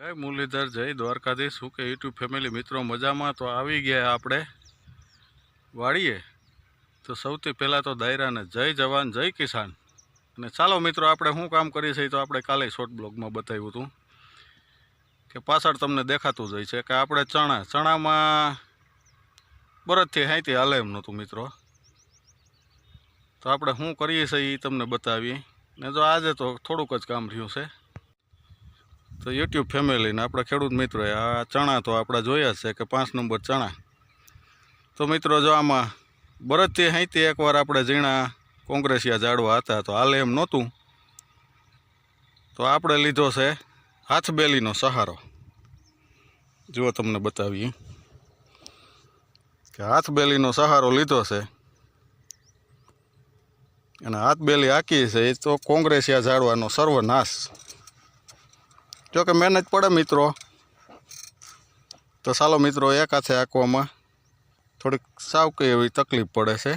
જય મુરલીધર, જય દ્વારકાધીશ. શું કે યુટ્યુબ ફેમિલી મિત્રો મજામાં? તો આવી ગયા આપણે વાળીએ તો સૌથી પહેલાં તો દાયરાને જય જવાન, જય કિસાન. અને ચાલો મિત્રો, આપણે શું કામ કરીએ છીએ તો આપણે કાલે શોર્ટ બ્લોગમાં બતાવ્યું હતું. કે પાછળ તમને દેખાતું જ હોય છે કે આપણે ચણા, ચણામાં બરદથી હાઈથી હાલે એમ નહોતું મિત્રો. તો આપણે શું કરીએ છીએ એ તમને બતાવીએ. ને જો આજે તો થોડુંક જ કામ રહ્યું છે. તો યુટ્યુબ ફેમિલીને આપણા ખેડૂત મિત્રોએ આ ચણા તો આપણે જોયા છે કે પાંચ નંબર ચણા. તો મિત્રો જો આમાં બરજથી અહીંથી એકવાર આપણે ઝીણા કોંગ્રેસિયા ઝાડવા હતા તો હાલે એમ નહોતું. તો આપણે લીધો છે હાથબેલીનો સહારો. જુઓ તમને બતાવીએ. કે હાથબેલીનો સહારો લીધો છે. અને હાથબેલી આકી છે એ તો કોંગ્રેસિયા ઝાડવાનો સર્વનાશ. જો કે મહેનત પડે મિત્રો. તો ચાલો મિત્રો, એક હાથે આંકવામાં થોડીક સાવકી એવી તકલીફ પડે છે.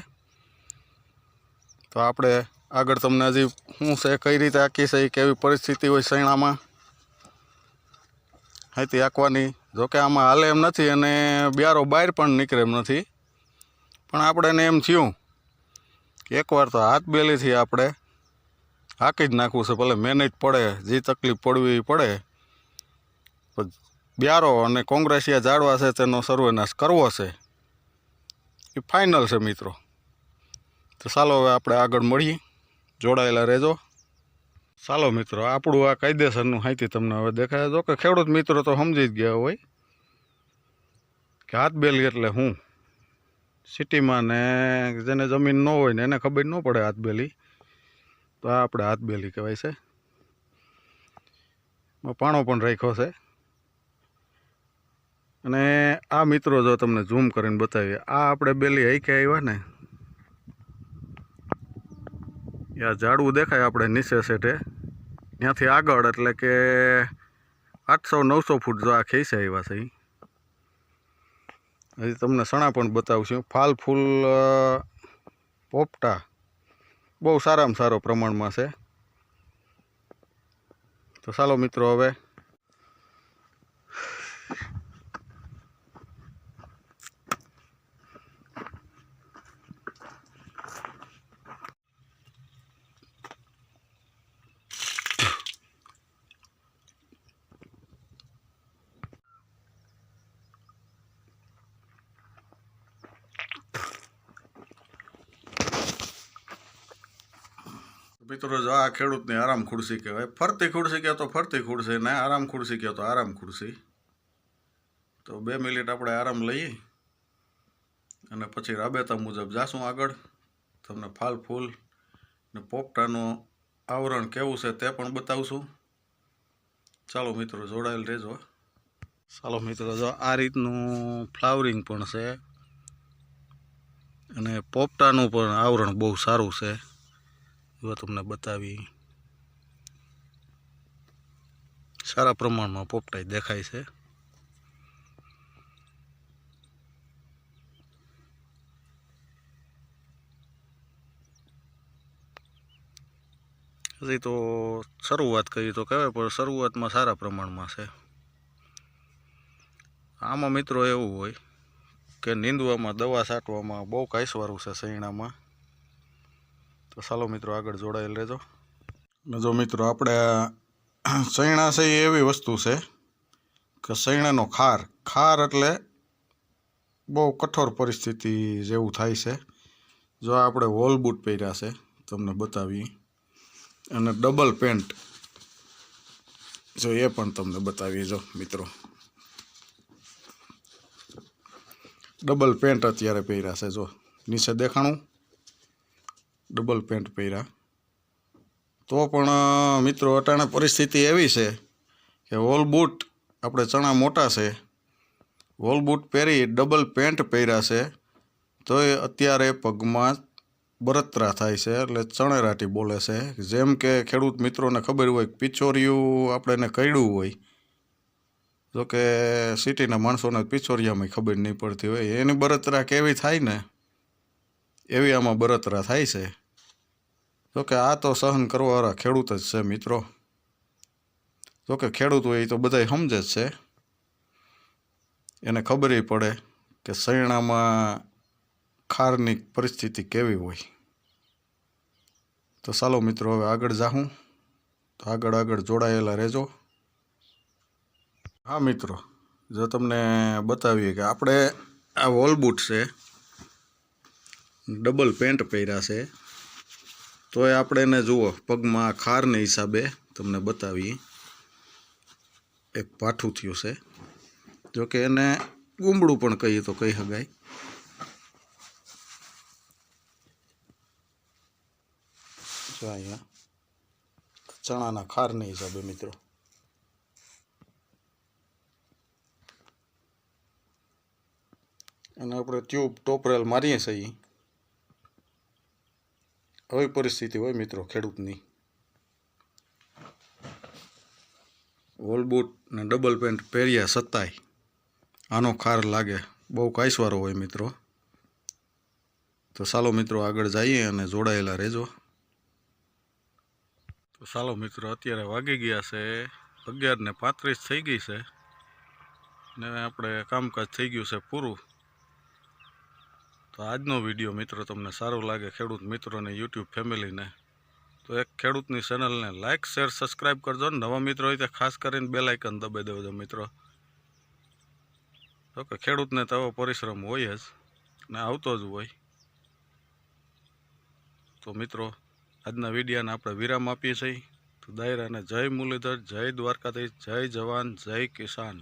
તો આપણે આગળ તમને હજી શું છે, કઈ રીતે આંકી છે કેવી પરિસ્થિતિ હોય સૈણામાં હાથી આંકવાની જોકે આમાં હાલે એમ નથી અને બિયારો બહાર પણ નીકળે એમ નથી. પણ આપણે એને એમ થયું એકવાર તો હાથ બેલીથી આપણે હાંકી જ નાખવું છે. ભલે મહેનત પડે, જે તકલીફ પડવી પડે. બ્યારો અને કોંગ્રેસિયા જાળવા છે, તેનો સર્વનાશ કરવો છે. એ ફાઇનલ છે મિત્રો. તો ચાલો હવે આપણે આગળ મળીએ. જોડાયેલા રહેજો. ચાલો મિત્રો, આપણું આ કાયદેસરનું હાઈથી તમને હવે દેખાય. જો કે ખેડૂત મિત્રો તો સમજી જ ગયા હોય કે હાથ બેલી એટલે હું. સિટીમાં ને જેને જમીન ન હોય ને એને ખબર ન પડે હાથ બેલી. તો આ આપણે હાથ બેલી કહેવાય છે. પાણો પણ રાખ્યો છે. અને આ મિત્રો જો તમને ઝૂમ કરીને બતાવીએ, આ આપણે બેલી હૈકે આવ્યા ને. આ ઝાડવું દેખાય આપણે નીચે સેઠે ત્યાંથી આગળ એટલે કે આઠસો નવસો ફૂટ જો આ ખેસે આવ્યા છે. હજી તમને સણા પણ બતાવશું ફાલ ફૂલ પોપટા બહુ સારામાં સારો પ્રમાણમાં છે. તો ચાલો મિત્રો હવે મિત્રો, જો આ ખેડૂતની આરામ ખુરશી કહેવાય. ફરતી ખુરશી કહે તો ફરતી ખુરશી, ને આરામ ખુરશી કહે તો આરામ ખુરશી. તો બે મિનિટ આપણે આરામ લઈએ અને પછી રાબેતા મુજબ જાશું આગળ. તમને ફાલ, ફૂલ ને પોપટાનું આવરણ કેવું છે તે પણ બતાવશું. ચાલો મિત્રો, જોડાયેલ રહેજો. ચાલો મિત્રો, જો આ રીતનું ફ્લાવરિંગ પણ છે અને પોપટાનું પણ આવરણ બહુ સારું છે. જો તમને બતાવી. સારા પ્રમાણમાં પોપટાઈ દેખાય છે. હજી તો શરૂઆત કરી તો કહેવાય, પણ શરૂઆતમાં સારા પ્રમાણમાં છે. આમાં મિત્રો એવું હોય કે નીંદવામાં, દવા છાંટવામાં બહુ કાંસવારું છે સૈણામાં તો ચાલો મિત્રો, આગળ જોડાયેલ રહેજો. જો મિત્રો, આપણે સૈણા છે એ એવી વસ્તુ છે કે સૈણાનો ખાર ખાર એટલે બહુ કઠોર પરિસ્થિતિ જેવું થાય છે. જો આપણે વોલ બૂટ પહેર્યા છે, તમને બતાવી અને ડબલ પેન્ટ જો એ પણ તમને બતાવીએ જો મિત્રો. ડબલ પેન્ટ અત્યારે પહેર્યા છે જો. નીચે દેખાણું? ડબલ પેન્ટ પહેર્યા. તો પણ મિત્રો, અટાણે પરિસ્થિતિ એવી છે કે વોલ બૂટ આપણે ચણા મોટા છે. વોલ બૂટ પહેરી ડબલ પેન્ટ પહેર્યા છે. તો એ અત્યારે પગમાં બળતરા થાય છે એટલે ચણેરાટી બોલે છે. જેમ કે ખેડૂત મિત્રોને ખબર હોય પિચોરિયું આપણે એને કર્યું હોય. જો કે સિટીના માણસોને પિછોરિયામાં ખબર નહીં પડતી હોય. એની બળતરા કેવી થાય ને? એવી આમાં બળતરા થાય છે. જોકે આ તો સહન કરવાવાળા ખેડૂત જ છે મિત્રો. જોકે ખેડૂત હોય એ તો બધાય સમજે જ છે. એને ખબર પડે કે શયણામાં ખારની પરિસ્થિતિ કેવી હોય. તો ચાલો મિત્રો હવે આગળ જાઉં તો આગળ આગળ જોડાયેલા રહેજો. હા મિત્રો, જો તમને બતાવીએ કે આપણે આ વોલબુટ છે ડબલ પેન્ટ પહેર્યા છે. તો એ આપણે એને જુઓ, પગમાં ખારને હિસાબે તમને બતાવીએ. એક પાઠું થયું છે. જો કે એને ગુમડું પણ કહીએ તો કહી શકાય. અહીંયા, ચણાના ખારને હિસાબે મિત્રો. અને આપણે ટ્યુબ ટોપરેલ મારીએ છીએ. આવી પરિસ્થિતિ હોય મિત્રો, ખેડૂતની. વોલબૂટ ને ડબલ પેન્ટ પહેર્યા છતાંય આનો ખાર લાગે. બહુ કાંસવારો હોય મિત્રો. તો ચાલો મિત્રો આગળ જઈએ અને જોડાયેલા રહેજો. તો ચાલો મિત્રો, અત્યારે વાગી ગયા છે અગિયાર ને પાંત્રીસ થઈ ગઈ છે. ને આપણે કામકાજ થઈ ગયું છે પૂરું. તો આજનો વીડિયો મિત્રો તમને સારો લાગે ખેડૂત મિત્રોને યુટ્યુબ ફેમિલીને, તો એક ખેડૂતની ચેનલને લાઇક શેર સબસ્ક્રાઈબ કરજો ને નવા મિત્રો હોય તો ખાસ કરીને બે લાઇકન દબાઈ દેજો મિત્રો. તો કે ખેડૂતને તો આવો પરિશ્રમ હોય જ ને આવતો જ હોય. તો મિત્રો, આજના વિડીયાને આપણે વિરામ આપીએ છીએ. તો દાયરાને જય મુરલીધર, જય દ્વારકાધીશ, જય જવાન, જય કિસાન.